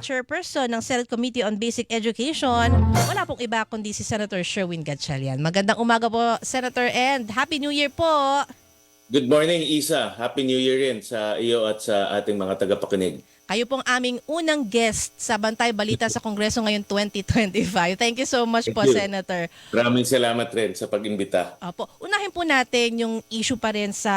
chairperson ng Senate Committee on Basic Education, wala pong iba kundi si Senator Sherwin Gatchalian. Magandang umaga po, Senator, and Happy New Year po! Good morning, Isa. Happy New Year rin sa iyo at sa ating mga tagapakinig. Kayo pong aming unang guest sa Bantay Balita sa Kongreso ngayon 2025. Thank you so much Thank po, you. Senator. Maraming salamat rin sa pag-imbita. Opo. Unahin po natin yung issue pa rin sa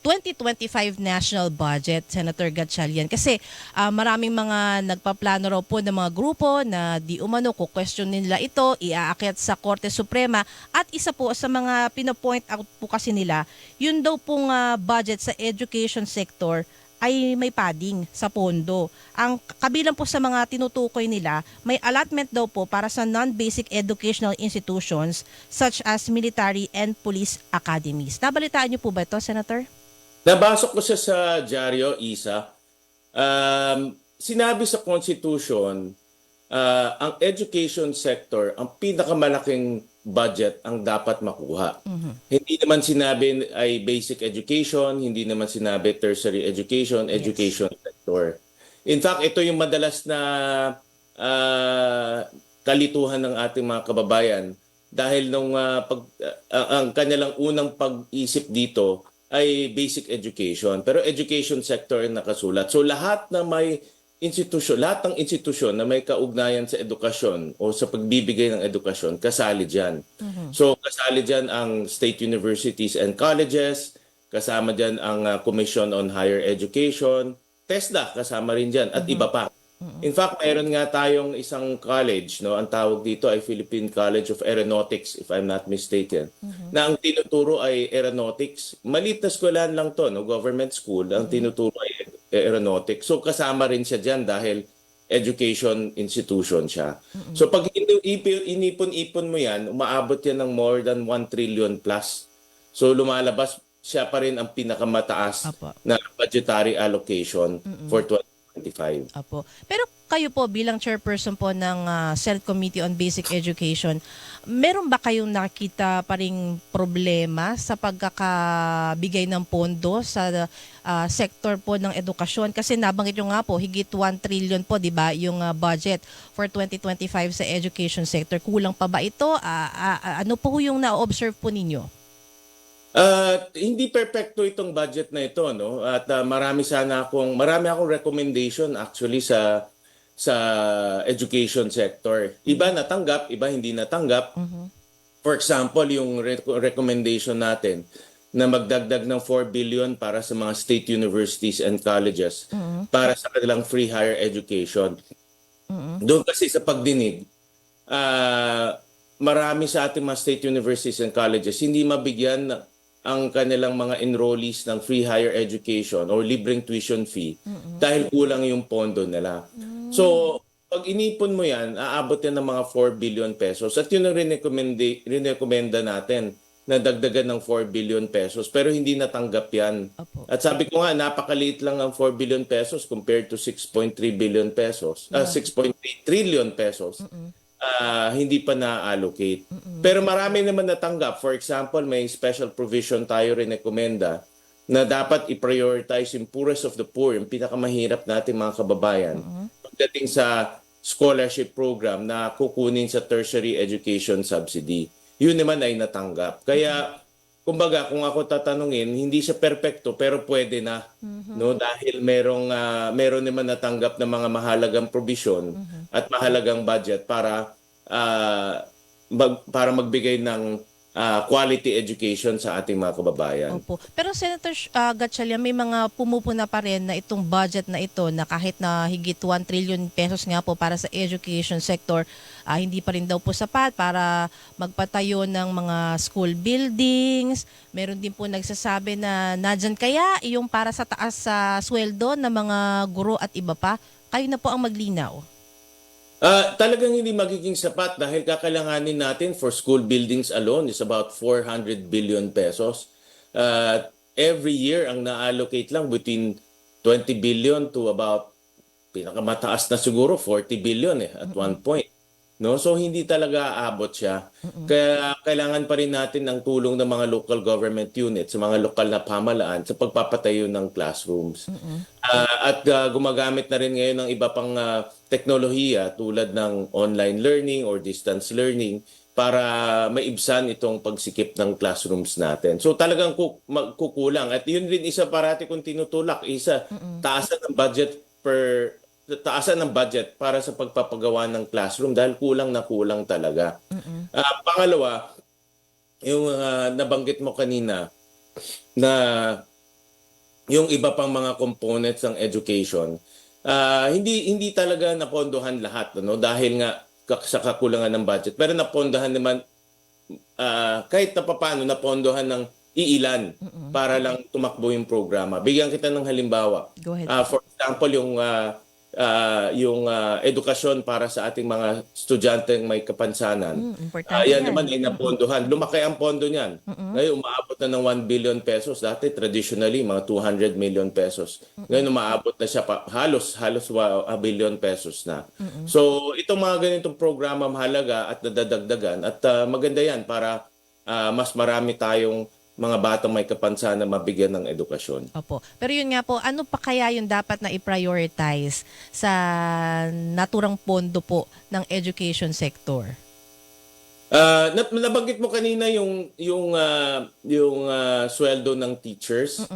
2025 national budget, Senator Gatchalian. Kasi ah, maraming mga nagpaplano raw po ng mga grupo na di umano ko question nila ito, iaakyat sa Korte Suprema. At isa po sa mga pinopoint out po kasi nila, yun daw pong ah, budget sa education sector ay may padding sa pondo. Ang kabilang po sa mga tinutukoy nila, may allotment daw po para sa non-basic educational institutions such as military and police academies. Nabalitaan niyo po ba ito, Senator? Nabasok ko siya sa dyaryo, Isa. Um, sinabi sa Constitution, ah, ang education sector, ang pinakamalaking budget ang dapat makuha. Hindi naman sinabi ay basic education, hindi naman sinabi tertiary education, education sector. In fact, ito yung madalas na ah, kalituhan ng ating mga kababayan dahil nung ah, pag ah, ang kanilang unang pag-isip dito ay basic education pero education sector ang nakasulat. So lahat na may institusyon, lahat ng institusyon na may kaugnayan sa edukasyon o sa pagbibigay ng edukasyon, kasali diyan. So kasali diyan ang state universities and colleges, kasama diyan ang ah, Commission on Higher Education, TESDA kasama rin diyan at iba pa. In fact, mayroon nga tayong isang college, no, ang tawag dito ay Philippine College of Aeronautics if I'm not mistaken. Na ang tinuturo ay aeronautics. Maliit na eskwelahan lang 'to, no, government school. Ang tinuturo ay aeronautics. So kasama rin siya diyan dahil education institution siya. So pag inipon-ipon mo 'yan, umaabot 'yan ng more than 1 trillion plus. So lumalabas siya pa rin ang pinakamataas Apo. na budgetary allocation for 2025. Apo. Pero kayo po bilang chairperson po ng ah, Senate Committee on Basic Education, meron ba kayong nakita pa ring problema sa pagkakabigay ng pondo sa ah, sector po ng edukasyon? Kasi nabanggit nyo nga po, higit 1 trillion po, di ba, yung ah, budget for 2025 sa education sector. Kulang pa ba ito? Ah, ah, ano po yung na-observe po ninyo? At hindi perpekto itong budget na ito no at ah, marami sana akong marami akong recommendation actually sa sa education sector. Iba natanggap, iba hindi natanggap. For example, yung re- recommendation natin na magdagdag ng 4 billion para sa mga state universities and colleges para sa kanilang free higher education. Doon kasi sa pagdinig, ah, marami sa ating mga state universities and colleges hindi mabigyan ang kanilang mga enrollees ng free higher education or libreng tuition fee dahil kulang yung pondo nila. So, pag inipon mo yan, aabot yan ng mga 4 billion pesos. At yun ang rinekomenda, natin na dagdagan ng 4 billion pesos. Pero hindi natanggap yan. Opo. At sabi ko nga, napakaliit lang ang 4 billion pesos compared to 6.3 billion pesos. ah 6.3 trillion pesos. Ah, hindi pa na-allocate. Pero marami naman natanggap. For example, may special provision tayo rin rekomenda na dapat i-prioritize yung poorest of the poor, yung pinakamahirap natin mga kababayan, pagdating sa scholarship program na kukunin sa tertiary education subsidy. Yun naman ay natanggap. Kaya, kumbaga, kung ako tatanungin, hindi siya perpekto pero pwede na. No, dahil merong ah, meron naman natanggap na mga mahalagang provision at mahalagang budget para ah, mag- para magbigay ng ah, quality education sa ating mga kababayan. Opo. Pero Senator uh, Gatchalian, may mga pumupuna pa rin na itong budget na ito na kahit na higit 1 trillion pesos nga po para sa education sector, ah, hindi pa rin daw po sapat para magpatayo ng mga school buildings. Meron din po nagsasabi na nadyan kaya yung para sa taas sa sweldo ng mga guro at iba pa. Kayo na po ang maglinaw. Ah, talagang hindi magiging sapat dahil kakailanganin natin for school buildings alone is about 400 billion pesos. Uh, every year ang na-allocate lang between 20 billion to about pinakamataas na siguro 40 billion eh at one point. No? So hindi talaga aabot siya. Kaya kailangan pa rin natin ng tulong ng mga local government units, sa mga lokal na pamalaan sa pagpapatayo ng classrooms. Ah, at ah, gumagamit na rin ngayon ng iba pang ah, teknolohiya tulad ng online learning or distance learning para maibsan itong pagsikip ng classrooms natin. So talagang ku- magkukulang. At yun rin isa parati kong tinutulak. Isa, taasan ng budget per taasan ng budget para sa pagpapagawa ng classroom dahil kulang na kulang talaga. Ah, pangalawa, yung ah, nabanggit mo kanina na yung iba pang mga components ng education, ah, hindi hindi talaga napondohan lahat ano dahil nga sa kakulangan ng budget. Pero napondohan naman ah, kahit na papaano napondohan ng iilan para lang tumakbo yung programa. Bigyan kita ng halimbawa. Go ahead. Ah, for example, yung ah, ah, yung ah, edukasyon para sa ating mga estudyanteng may kapansanan. Mm, importante yan yan. naman ay napondohan. Lumaki ang pondo niyan. Ngayon, umaabot na ng 1 billion pesos. Dati, traditionally, mga 200 million pesos. Ngayon, umaabot na siya pa, halos, halos wa- a billion pesos na. So, itong mga ganitong programa mahalaga at nadadagdagan. At ah, maganda yan para ah, mas marami tayong mga batang may kapansanan na mabigyan ng edukasyon. Opo. Pero yun nga po, ano pa kaya yung dapat na i-prioritize sa naturang pondo po ng education sector? Nat- nabanggit mo kanina yung yung ah, yung ah, sweldo ng teachers.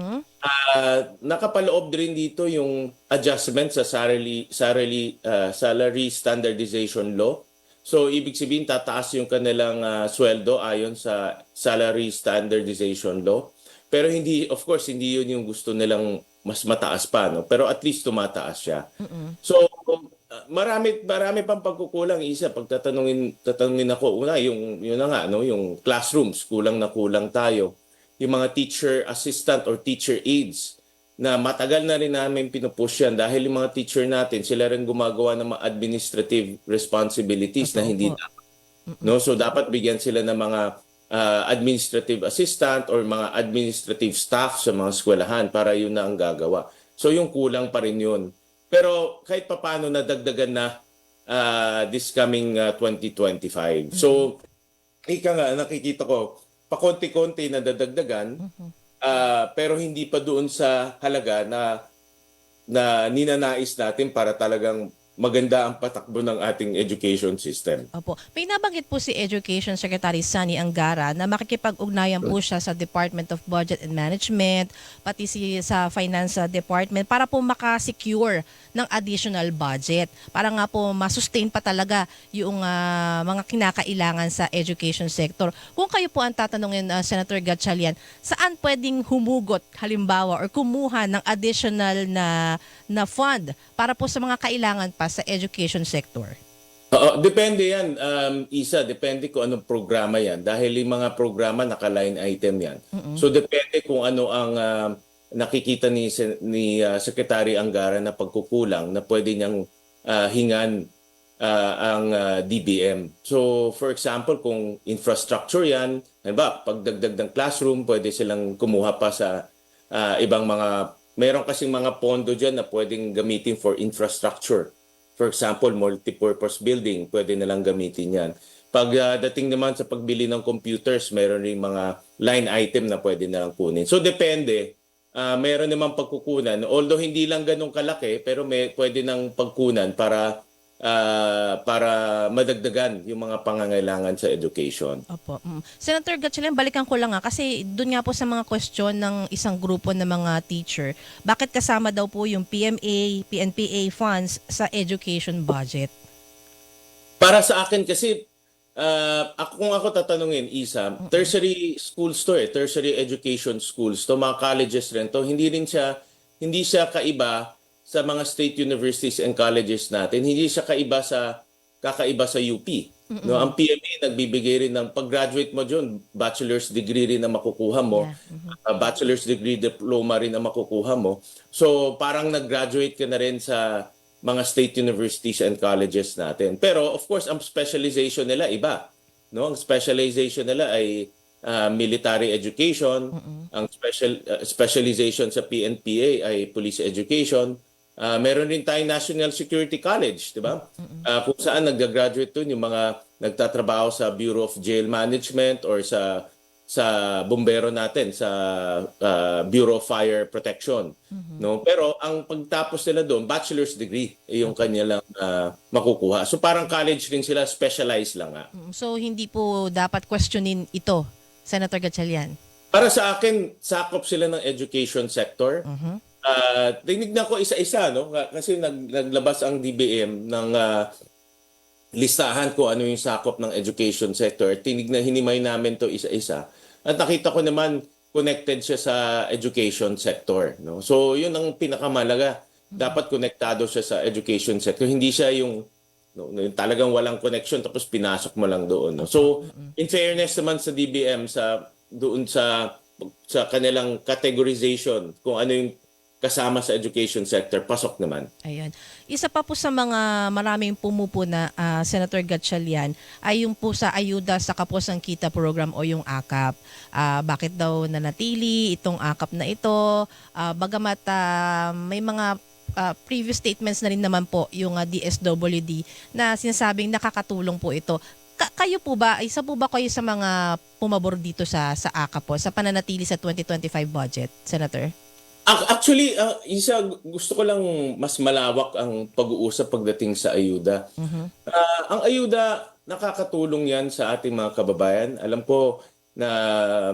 Ah, nakapaloob din dito yung adjustment sa salary salary ah, salary standardization law. So ibig sabihin tataas yung kanilang ah, sweldo ayon sa salary standardization law. Pero hindi of course hindi yun yung gusto nilang mas mataas pa no. Pero at least tumataas siya. So uh, marami marami pang pagkukulang isa pag tatanungin tatanungin ako una yung yun na nga no yung classrooms kulang na kulang tayo yung mga teacher assistant or teacher aides na matagal na rin namin pinupush yan dahil yung mga teacher natin sila rin gumagawa ng mga administrative responsibilities na hindi dapat. No? So dapat bigyan sila ng mga uh, administrative assistant or mga administrative staff sa mga eskwelahan para yun na ang gagawa. So yung kulang pa rin yun. Pero kahit papaano nadagdagan na uh, this coming uh, 2025 so ika nga nakikita ko pakonti-konti na dadagdagan ah, pero hindi pa doon sa halaga na na ninanais natin para talagang maganda ang patakbo ng ating education system. Opo. May nabanggit po si Education Secretary Sunny Angara na makikipag-ugnayan po siya sa Department of Budget and Management, pati si sa Finance Department para po makasecure ng additional budget para nga po masustain pa talaga yung ah, mga kinakailangan sa education sector. Kung kayo po ang tatanungin ah, Senator Gatchalian, saan pwedeng humugot halimbawa or kumuha ng additional na na fund para po sa mga kailangan pa sa education sector? Oo, depende yan, um, Isa. Depende kung anong programa yan. Dahil yung mga programa naka-line item yan. So depende kung ano ang um, nakikita ni, ni uh, Secretary Angara na pagkukulang na pwede niyang uh, hingan uh, ang uh, DBM. So for example, kung infrastructure yan, halimbawa, pagdagdag ng classroom, pwede silang kumuha pa sa uh, ibang mga, meron kasing mga pondo dyan na pwedeng gamitin for infrastructure. For example, multipurpose building, pwede nilang gamitin yan. Pag uh, dating naman sa pagbili ng computers, meron rin mga line item na pwede nilang kunin. So depende. Ah, meron naman pagkukunan. Although hindi lang ganun kalaki, pero may pwede nang pagkunan para ah, para madagdagan yung mga pangangailangan sa education. Opo. Mm. Senator Gatchalian, balikan ko lang nga kasi doon nga po sa mga question ng isang grupo ng mga teacher, bakit kasama daw po yung PMA, PNPA funds sa education budget? Para sa akin kasi ah, ako kung ako tatanungin isa, tertiary schools to eh, tertiary education schools to, mga colleges rin to, hindi rin siya hindi siya kaiba sa mga state universities and colleges natin. Hindi siya kaiba sa kakaiba sa UP. No, ang PMA nagbibigay rin ng pag-graduate mo diyon, bachelor's degree rin na makukuha mo. Uh, bachelor's degree diploma rin na makukuha mo. So parang nag-graduate ka na rin sa mga state universities and colleges natin. Pero of course, ang specialization nila iba. No, ang specialization nila ay uh, military education, ang special uh, specialization sa PNPA ay police education, Ah, meron rin tayong National Security College, di ba? Ah, kung saan nagga-graduate doon yung mga nagtatrabaho sa Bureau of Jail Management or sa sa bumbero natin sa ah, Bureau of Fire Protection, no? Pero ang pagtapos nila doon, bachelor's degree eh, yung kanya lang ah, makukuha. So parang college rin sila, specialized lang nga. Mm, So hindi po dapat questionin ito, Senator Gatchalian. Para sa akin, sakop sila ng education sector. Ah, tinignan ko isa-isa no Ka- kasi nag, naglabas ang DBM ng ah, listahan ko ano yung sakop ng education sector. Tinignan hinimay namin to isa-isa. At nakita ko naman connected siya sa education sector, no. So, yun ang pinakamalaga. Dapat konektado siya sa education sector. Hindi siya yung no, yung talagang walang connection tapos pinasok mo lang doon. No? So, in fairness naman sa DBM sa doon sa sa kanilang categorization kung ano yung kasama sa education sector, pasok naman. Ayan. Isa pa po sa mga maraming pumupuna, ah, Senator Gatchalian, ay yung po sa ayuda sa Kapos ang Kita program o yung AKAP. Ah, bakit daw nanatili itong AKAP na ito? Ah, bagamat ah, may mga ah, previous statements na rin naman po yung ah, DSWD na sinasabing nakakatulong po ito. Ka- kayo po ba, isa po ba kayo sa mga pumabor dito sa sa AKAP po, sa pananatili sa 2025 budget, Senator? Ac- Actually, ah, isa gusto ko lang mas malawak ang pag-uusap pagdating sa ayuda. Ah, ang ayuda nakakatulong 'yan sa ating mga kababayan. Alam ko na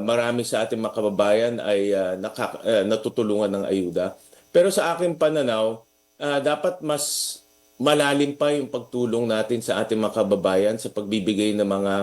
marami sa ating mga kababayan ay ah, nakaka- ah, natutulungan ng ayuda. Pero sa aking pananaw, ah, dapat mas malalim pa yung pagtulong natin sa ating mga kababayan sa pagbibigay ng mga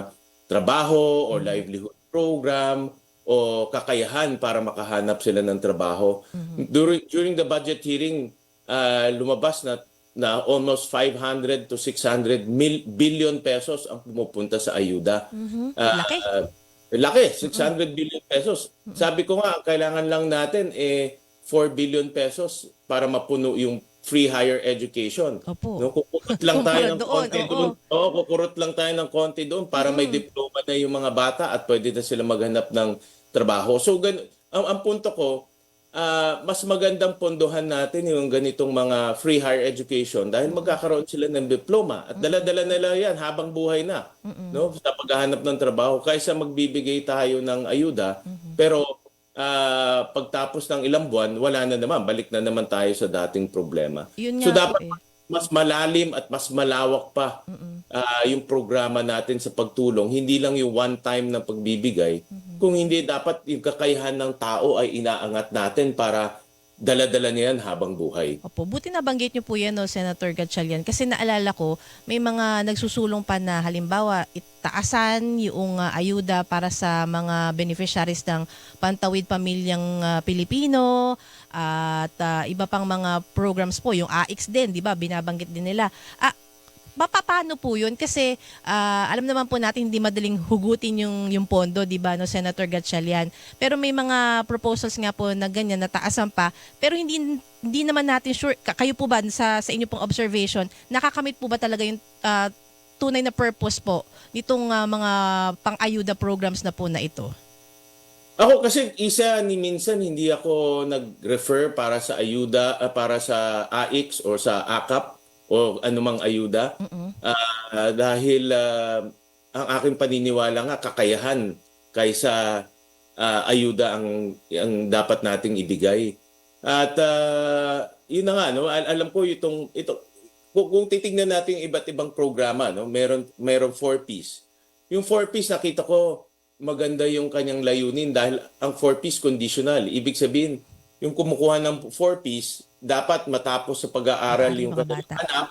trabaho o livelihood program o kakayahan para makahanap sila ng trabaho. During, during the budget hearing, ah, lumabas na na almost 500 to 600 mil, billion pesos ang pumupunta sa ayuda. Ah, Laki. ah, laki, 600 billion pesos. Sabi ko nga, kailangan lang natin eh 4 billion pesos para mapuno yung free higher education. Opo. No, kukurot lang tayo ng konti oo. doon. Oo, kukurot lang tayo ng konti doon para may diploma na yung mga bata at pwede na sila maghanap ng trabaho. So gan ang, ang punto ko, ah, mas magandang pondohan natin yung ganitong mga free higher education dahil magkakaroon sila ng diploma at dala-dala nila yan habang buhay na no sa paghahanap ng trabaho kaysa magbibigay tayo ng ayuda pero ah, pagtapos ng ilang buwan wala na naman balik na naman tayo sa dating problema. Yun so dapat eh. mas malalim at mas malawak pa ah, yung programa natin sa pagtulong. Hindi lang yung one time na pagbibigay. Kung hindi, dapat yung kakayahan ng tao ay inaangat natin para dala-dala niyan habang buhay. Opo, buti na banggit niyo po yan, no, Senator Gatchalian. Kasi naalala ko, may mga nagsusulong pa na halimbawa, itaasan yung ah, ayuda para sa mga beneficiaries ng Pantawid Pamilyang ah, Pilipino at ah, iba pang mga programs po, yung AX din, di ba? Binabanggit din nila. Ah, pa- paano po yun? Kasi ah, alam naman po natin hindi madaling hugutin yung, yung pondo, di ba, no, Senator Gatchalian? Pero may mga proposals nga po na ganyan, nataasan pa. Pero hindi hindi naman natin sure, ka- kayo po ba sa, sa inyo pong observation, nakakamit po ba talaga yung ah, tunay na purpose po nitong ah, mga pang-ayuda programs na po na ito? Ako kasi isa ni minsan hindi ako nag-refer para sa ayuda, ah, para sa AX o sa AKAP o anumang ayuda. Ah, dahil ah, ang aking paniniwala nga kakayahan kaysa ah, ayuda ang ang dapat nating ibigay. At ah, yun na nga no, al- alam ko itong ito kung, kung titingnan natin yung iba't ibang programa no, meron meron 4 Ps. Yung 4 Ps nakita ko maganda yung kanyang layunin dahil ang 4 Ps conditional. Ibig sabihin, yung kumukuha ng 4 Ps dapat matapos sa pag-aaral yung kanilang anak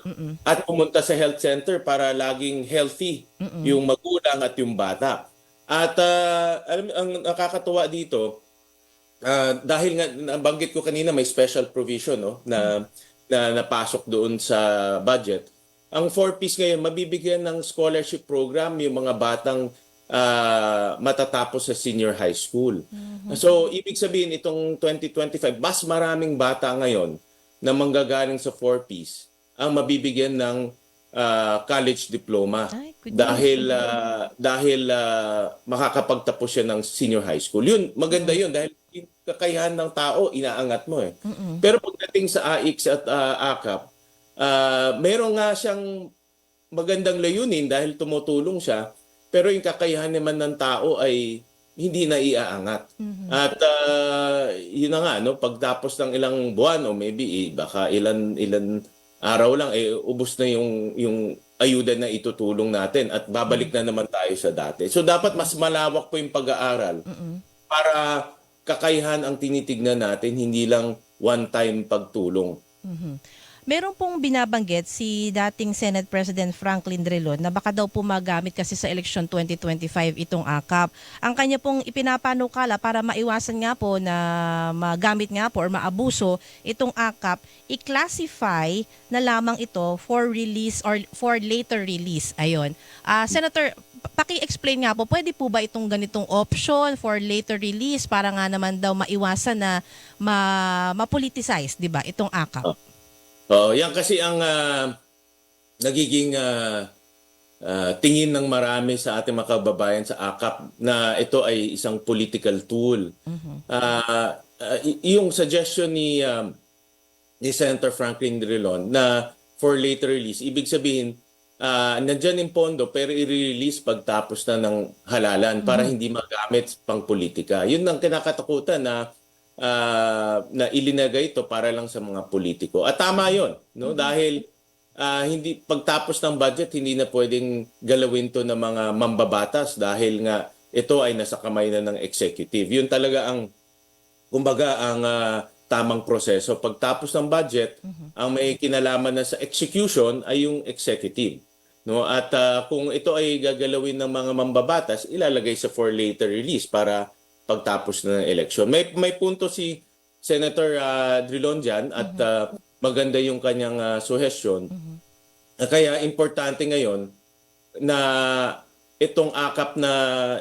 at pumunta sa health center para laging healthy yung magulang at yung bata. At ah, alam ang nakakatuwa dito ah, dahil nga nabanggit ko kanina may special provision no na na napasok doon sa budget. Ang 4Ps ngayon mabibigyan ng scholarship program yung mga batang ah, matatapos sa senior high school. So ibig sabihin itong 2025 mas maraming bata ngayon na manggagaling sa 4Ps ang mabibigyan ng ah, college diploma Ay, dahil ah, dahil ah, makakapagtapos siya ng senior high school. Yun, maganda yun dahil yung kakayahan ng tao, inaangat mo eh. Pero pagdating sa AX at ah, AKAP, ah, meron nga siyang magandang layunin dahil tumutulong siya, pero yung kakayahan naman ng tao ay hindi na iaangat. At ah, yun na nga, no, pagtapos ng ilang buwan o maybe eh, baka ilan ilan araw lang eh ubos na yung yung ayuda na itutulong natin at babalik na naman tayo sa dati. So dapat mas malawak po yung pag-aaral para kakayahan ang tinitignan natin, hindi lang one-time pagtulong. Meron pong binabanggit si dating Senate President Franklin Drilon na baka daw po magamit kasi sa election 2025 itong AKAP. Ang kanya pong ipinapanukala para maiwasan nga po na magamit nga po or maabuso itong AKAP, i-classify na lamang ito for release or for later release. Ayon. Ah, Senator, pa- paki-explain nga po, pwede po ba itong ganitong option for later release para nga naman daw maiwasan na ma mapoliticize, 'di ba, itong AKAP? Oh, yan kasi ang ah, nagiging ah, ah, tingin ng marami sa ating mga kababayan sa AKAP na ito ay isang political tool. Ah, ah, y- yung suggestion ni um, ni Senator Franklin Drilon na for later release, ibig sabihin ah nandyan yung pondo pero i-release pagtapos na ng halalan para hindi magamit pang politika. Yun ang kinakatakutan na ah, na ilinagay ito para lang sa mga politiko. At tama 'yon, no? Dahil ah, hindi pagtapos ng budget hindi na pwedeng galawin to ng mga mambabatas dahil nga ito ay nasa kamay na ng executive. Yun talaga ang kumbaga ang ah, tamang proseso. Pagtapos ng budget, ang may kinalaman na sa execution ay yung executive. No? At ah, kung ito ay gagalawin ng mga mambabatas, ilalagay sa for later release para pagtapos na ng election. May may punto si Senator ah, Drilon dyan at ah, maganda yung kanyang uh, suggestion. Ah, Kaya importante ngayon na itong akap na,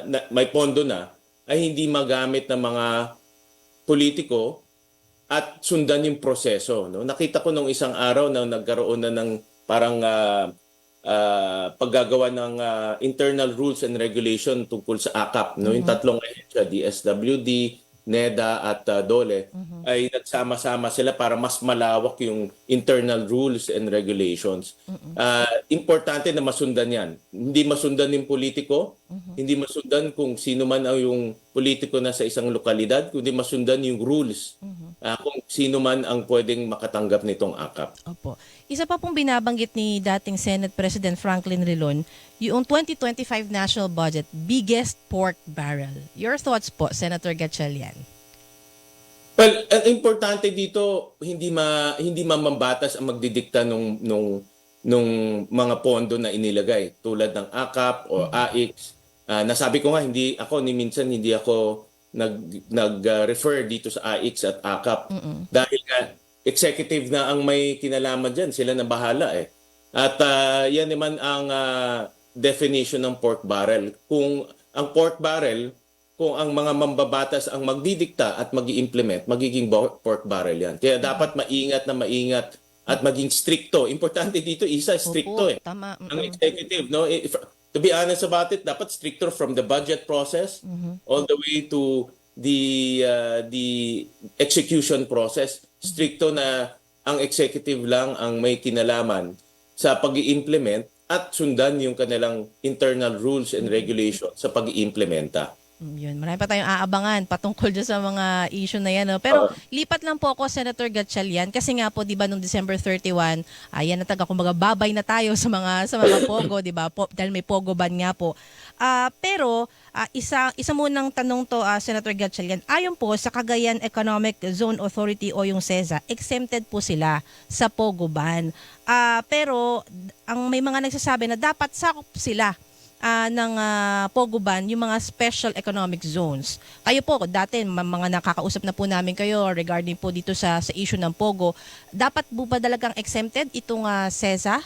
na may pondo na ay hindi magamit ng mga politiko at sundan yung proseso. No? Nakita ko nung isang araw na nagkaroon na ng parang ah, ah, paggagawa ng ah, internal rules and regulation tungkol sa AKAP. No? Yung tatlong ahensya, DSWD, NEDA at ah, DOLE, ay nagsama-sama sila para mas malawak yung internal rules and regulations. Ah, importante na masundan yan. Hindi masundan yung politiko, hindi masundan kung sino man ang yung politiko na sa isang lokalidad, kundi masundan yung rules ah, kung sino man ang pwedeng makatanggap nitong AKAP. Opo. Isa pa pong binabanggit ni dating Senate President Franklin Rilon, yung 2025 national budget, biggest pork barrel. Your thoughts po, Senator Gatchalian? Well, ang importante dito hindi ma hindi mamambatas ang magdidikta nung nung nung mga pondo na inilagay tulad ng AKAP o AIX. Ah, nasabi ko nga hindi ako ni minsan hindi ako nag nag-refer dito sa AIX at AKAP dahil nga executive na ang may kinalaman diyan, sila na bahala eh. At ah, yan naman ang ah, definition ng pork barrel. Kung ang pork barrel kung ang mga mambabatas ang magdidikta at mag implement magiging pork barrel yan. Kaya dapat maingat na maingat at maging stricto. Importante dito, isa, stricto Opo, eh. Tama. Ang executive, no? To be honest about it, dapat stricter from the budget process all the way to the uh, the execution process. Stricto na ang executive lang ang may kinalaman sa pag implement at sundan yung kanilang internal rules and regulations sa pag implementa Mm, Yun, marami pa tayong aabangan patungkol dyan sa mga issue na yan. No? Pero Oo. lipat lang po ako, Senator Gatchalian, kasi nga po, di ba, nung December 31, ayan na taga, kumbaga, babay na tayo sa mga sa mga pogo, di ba? Po, dahil may pogo ban nga po. Ah, pero, ah, isa, isa munang tanong to, ah, Senator Gatchalian, ayon po sa Cagayan Economic Zone Authority o yung CEZA, exempted po sila sa pogo ban. Ah, pero, ang may mga nagsasabi na dapat sakop sila ah, ng ah, Pogo Ban, yung mga special economic zones. Kayo po, dati mga nakakausap na po namin kayo regarding po dito sa, sa issue ng Pogo. Dapat po ba talagang exempted itong ah, CESA?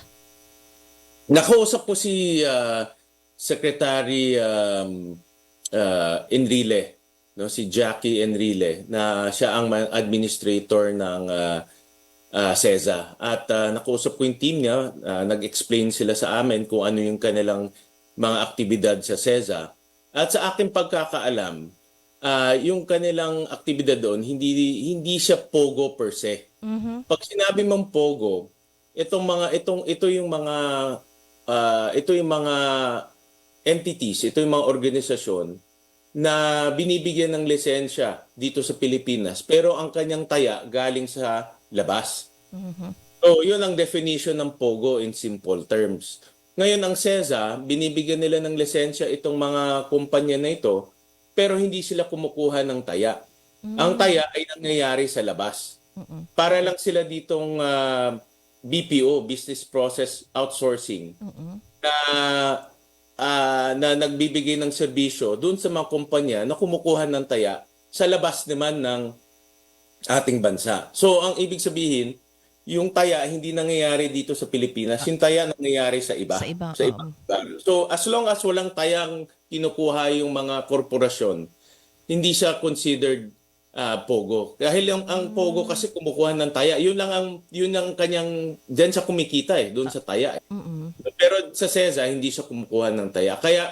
Nakausap ko si uh, Secretary um, uh, Enrile, no, si Jackie Enrile, na siya ang administrator ng uh, uh, CESA. At uh, nakausap ko yung team niya, uh, nag-explain sila sa amin kung ano yung kanilang mga aktibidad sa CESA. At sa aking pagkakaalam, ah, yung kanilang aktibidad doon, hindi hindi siya pogo per se. Mhm. Pag sinabi mong pogo, itong mga itong ito yung mga ah, ito yung mga entities, ito yung mga organisasyon na binibigyan ng lisensya dito sa Pilipinas pero ang kanyang taya galing sa labas. Mhm. So, yun ang definition ng pogo in simple terms. Ngayon, ang CESA, binibigyan nila ng lisensya itong mga kumpanya na ito, pero hindi sila kumukuha ng taya. Ang taya ay nangyayari sa labas. Mhm. Para lang sila ditong ah, BPO, Business Process Outsourcing, Mhm. na, ah, na nagbibigay ng serbisyo doon sa mga kumpanya na kumukuha ng taya sa labas naman ng ating bansa. So, ang ibig sabihin, yung taya hindi nangyayari dito sa Pilipinas, yung taya nangyayari sa iba. Sa iba, ibang lugar. So, as long as walang tayang kinukuha yung mga korporasyon, hindi siya considered ah, pogo. Dahil yung ang pogo kasi kumukuha ng taya, yun lang ang yun ang kanyang diyan sa kumikita eh, doon sa taya. eh. Mhm. Pero sa CESA hindi siya kumukuha ng taya. Kaya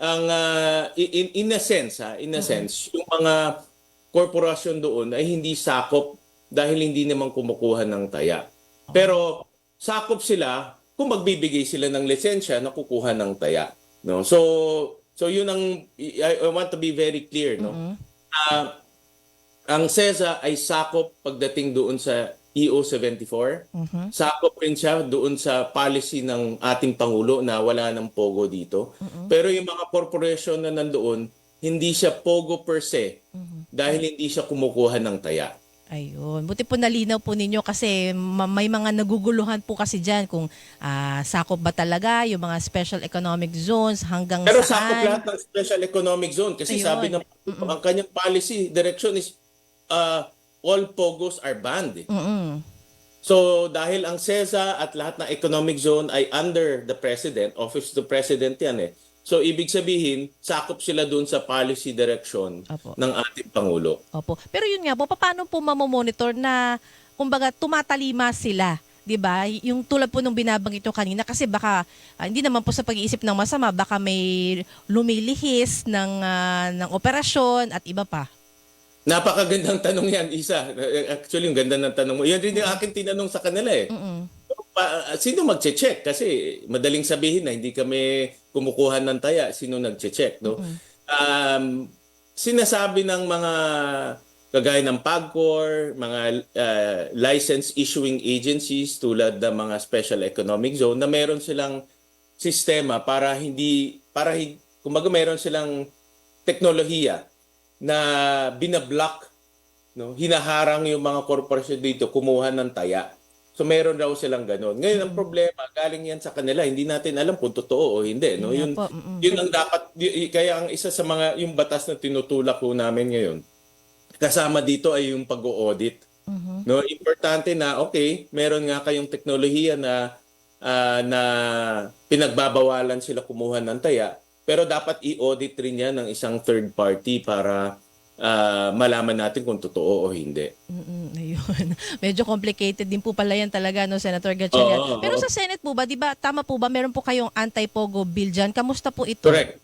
ang ah, in, in a sense, ha, in a sense, yung mga korporasyon doon ay hindi sakop dahil hindi naman kumukuha ng taya. Pero sakop sila kung magbibigay sila ng lisensya na kukuha ng taya. No? So so yun ang I, I want to be very clear, no? Ah, ang CESA ay sakop pagdating doon sa E EO 74. Mhm. Sakop rin siya doon sa policy ng ating Pangulo na wala ng pogo dito. Pero yung mga corporation na nandoon, hindi siya pogo per se dahil hindi siya kumukuha ng taya. Ayun. Buti po nalinaw po ninyo kasi ma- may mga naguguluhan po kasi dyan kung ah, sakop ba talaga yung mga special economic zones hanggang Pero saan. sakop lahat ng special economic zone kasi Ayun. sabi ng ang kanyang policy direction is uh, all pogos are banned. eh. So dahil ang CESA at lahat ng economic zone ay under the president, office of the president yan eh. So ibig sabihin, sakop sila doon sa policy direction Apo. ng ating pangulo. Opo. Pero yun nga po, paano po mamomonitor na, kumbaga, tumatalima sila? 'di ba? Yung tulad po nung binabanggit nyo kanina kasi baka ah, hindi naman po sa pag-iisip ng masama, baka may lumilihis ng ah, ng operasyon at iba pa. Napakagandang tanong yan, Isa. Actually, yung ganda ng tanong mo. Yan din yung akin tinanong sa kanila eh. Mm-mm. Pa, sino magche-check? Kasi madaling sabihin na hindi kami kumukuha ng taya. Sino nagche-check? No? Um, sinasabi ng mga kagaya ng PAGCOR, mga uh, license issuing agencies tulad ng mga special economic zone na meron silang sistema para hindi para kumbaga meron silang teknolohiya na binablock no hinaharang yung mga korporasyon dito kumuha ng taya. So meron raw silang ganun. Ngayon ang problema galing yan sa kanila. Hindi natin alam kung totoo o hindi, no? Yun Yun ang dapat kaya ang isa sa mga yung batas na tinutulak ko namin ngayon. Kasama dito ay yung pag-audit. Mhm. No, importante na okay, meron nga kayong teknolohiya na ah, na pinagbabawalan sila kumuha ng taya, pero dapat i-audit rin yan ng isang third party para ah, malaman natin kung totoo o hindi. Mm-mm, ayun. Medyo complicated din po pala yan talaga, no, Senator Gatchalian. Oo, Pero oo. sa Senate po ba, di ba, tama po ba, meron po kayong anti-pogo bill dyan? Kamusta po ito? Correct.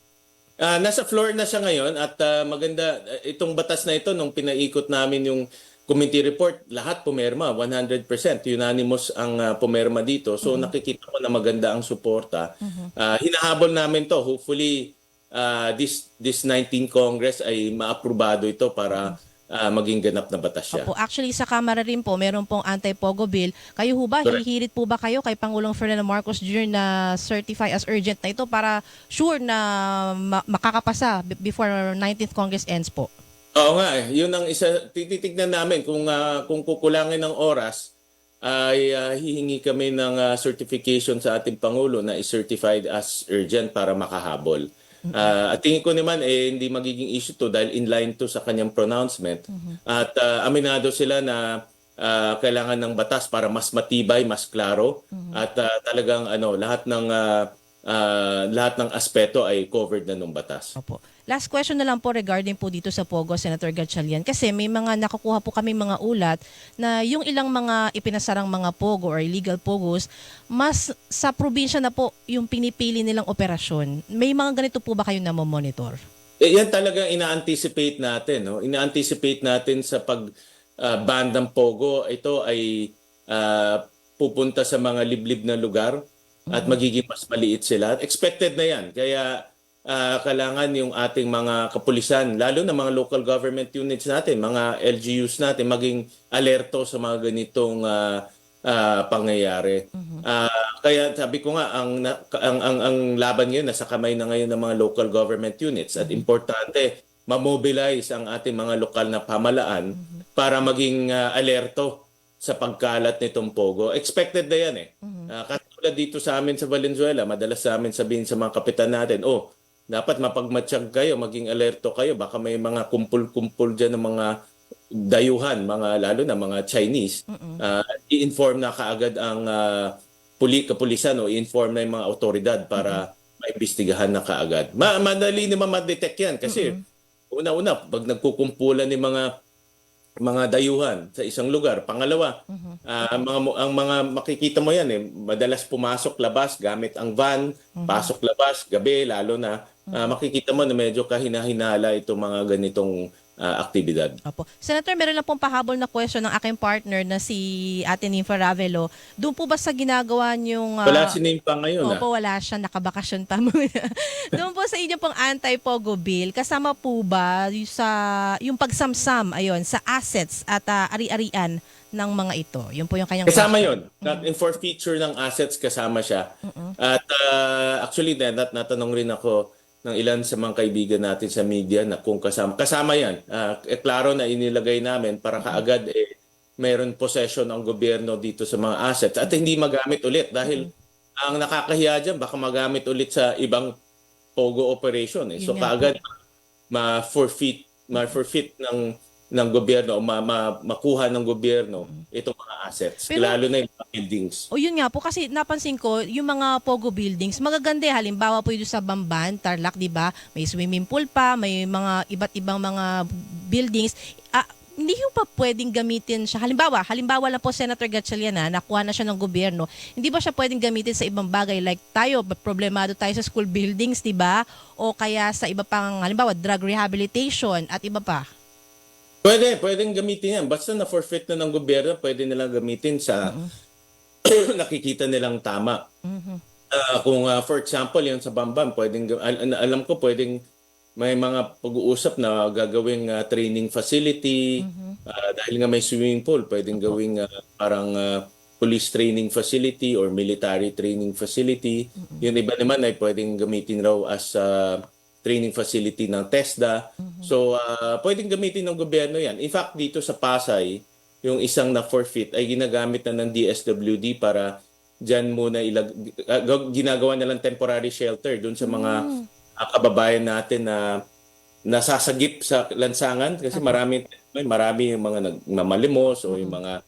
Ah, nasa floor na siya ngayon at ah, maganda itong batas na ito nung pinaikot namin yung committee report, lahat pumerma, 100%. Unanimous ang ah, pumerma dito. So nakikita ko na maganda ang suporta. Ah, hinahabol namin to. Hopefully ah, this this 19 Congress ay maaprobado ito para ah, maging ganap na batas siya. Opo, actually sa Kamara rin po, meron pong anti-pogo bill. Kayo ho ba, Correct. hihirit po ba kayo kay Pangulong Ferdinand Marcos Jr. na certify as urgent na ito para sure na ma- makakapasa be- before 19th Congress ends po? Oo nga eh. Yun ang isa tititignan namin kung ah, kung kukulangin ng oras ay ah, hihingi kami ng ah, certification sa ating pangulo na is-certified as urgent para makahabol. Ah, at tingin ko naman eh hindi magiging issue to dahil in line to sa kanyang pronouncement. At ah, aminado sila na ah, kailangan ng batas para mas matibay, mas klaro at ah, talagang ano lahat ng ah, ah, lahat ng aspeto ay covered na ng batas. Opo. Last question na lang po regarding po dito sa Pogo, Senator Gatchalian. Kasi may mga nakukuha po kami mga ulat na yung ilang mga ipinasarang mga Pogo or illegal Pogos, mas sa probinsya na po yung pinipili nilang operasyon. May mga ganito po ba kayo na monitor? Eh, yan talagang ina-anticipate natin. No? Ina-anticipate natin sa pag ah, bandang Pogo. Ito ay ah, pupunta sa mga liblib na lugar at magiging mas maliit sila. Expected na yan. Kaya ah, kailangan yung ating mga kapulisan, lalo na mga local government units natin, mga LGUs natin, maging alerto sa mga ganitong ah, ah, pangyayari. Ah, kaya sabi ko nga ang, ang ang ang laban ngayon nasa kamay na ngayon ng mga local government units at importante ma-mobilize ang ating mga lokal na pamalaan para maging ah, alerto sa pagkalat nitong pogo. Expected na yan eh. Ah, katulad dito sa amin sa Valenzuela, madalas sa amin sabihin sa mga kapitan natin, oh, dapat mapagmatsyag kayo, maging alerto kayo. Baka may mga kumpul-kumpul dyan ng mga dayuhan, mga lalo na mga Chinese. Ah, i-inform na kaagad ang ah, puli kapulisan o i-inform na yung mga otoridad para maimbestigahan na kaagad. Ma madali naman ma-detect yan kasi una-una, pag nagkukumpulan ng mga mga dayuhan sa isang lugar. Pangalawa, ah, ang mga ang mga makikita mo yan eh, madalas pumasok labas gamit ang van, pasok labas gabi lalo na ah, makikita mo na medyo kahina-hinala itong mga ganitong ah, aktibidad. Opo. Senator, meron lang pong pahabol na question ng aking partner na si Ate Nympha Ravelo. Doon po ba sa ginagawa niyong... ah, Wala si Nimpa ngayon ah. Opo, wala siya. Nakabakasyon pa muna. Doon po sa inyo pong anti-pogo bill, kasama po ba yung, sa, yung pagsamsam ayon, sa assets at ah, ari-arian ng mga ito? Yun po yung kanyang Kasama question. yon. Not in forfeiture ng assets kasama siya. At ah, actually nat natanong rin ako ng ilan sa mga kaibigan natin sa media na kung kasama kasama yan. Ah, eh, klaro na inilagay namin para kaagad eh mayroon possession ang gobyerno dito sa mga assets at hindi magamit ulit dahil ang nakakahiya dyan baka magamit ulit sa ibang pogo operation eh. So kaagad ma-forfeit ma-forfeit ng ng gobyerno o ma, ma- makuha ng gobyerno itong mga assets Pero- lalo na yung mga buildings. O yun nga po, kasi napansin ko, yung mga Pogo buildings, magaganda. eh. Halimbawa po yung sa Bamban, Tarlac, di ba? May swimming pool pa, may mga iba't ibang mga buildings. Ah, hindi yung pa pwedeng gamitin siya. Halimbawa, halimbawa lang po Senator Gatchalian na nakuha na siya ng gobyerno. Hindi ba siya pwedeng gamitin sa ibang bagay like tayo, ba- problemado tayo sa school buildings, di ba? O kaya sa iba pang, halimbawa, drug rehabilitation at iba pa. Pwede, pwedeng gamitin yan. Basta na-forfeit na ng gobyerno, pwede nilang gamitin sa nakikita nilang tama. Ah, kung ah, for example, yung sa Bambam, pwedeng, al- alam ko pwedeng may mga pag-uusap na gagawing ah, training facility. Ah, dahil nga may swimming pool, pwedeng gawing ah, parang ah, police training facility or military training facility. Yung iba naman ay pwedeng gamitin raw as ah, training facility ng TESDA. So, ah, pwedeng gamitin ng gobyerno yan. In fact, dito sa Pasay, yung isang na forfeit ay ginagamit na ng DSWD para diyan muna ilag gag- ginagawa nilang temporary shelter doon sa mga ah, kababayan natin na nasasagip sa lansangan kasi marami may marami yung mga nagmamalimos o yung mga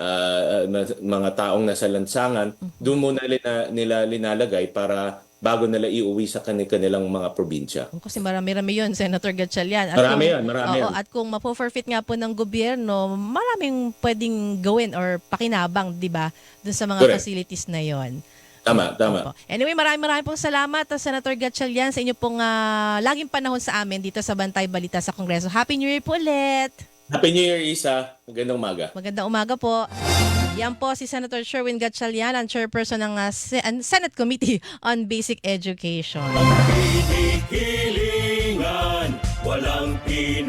ah, na- mga taong nasa lansangan. Doon muna nila, nila linalagay para bago nila iuwi sa kanilang mga probinsya. Kasi marami-rami yun, Senator Gatchalian. At Marami kung- yan, marami Oo, yan. at kung mapo-forfeit nga po ng gobyerno, maraming pwedeng gawin or pakinabang, di ba, dun sa mga Correct. facilities na yon. Tama, tama. Opo. Anyway, maraming maraming pong salamat, uh, Senator Gatchalian, sa inyo pong ah, laging panahon sa amin dito sa Bantay Balita sa Kongreso. Happy New Year po ulit! Happy New Year, Isa. Magandang umaga. Magandang umaga po. Yan po si Senator Sherwin Gatchalian, ang chairperson ng ang Senate Committee on Basic Education. Hinihilingan, walang pinopro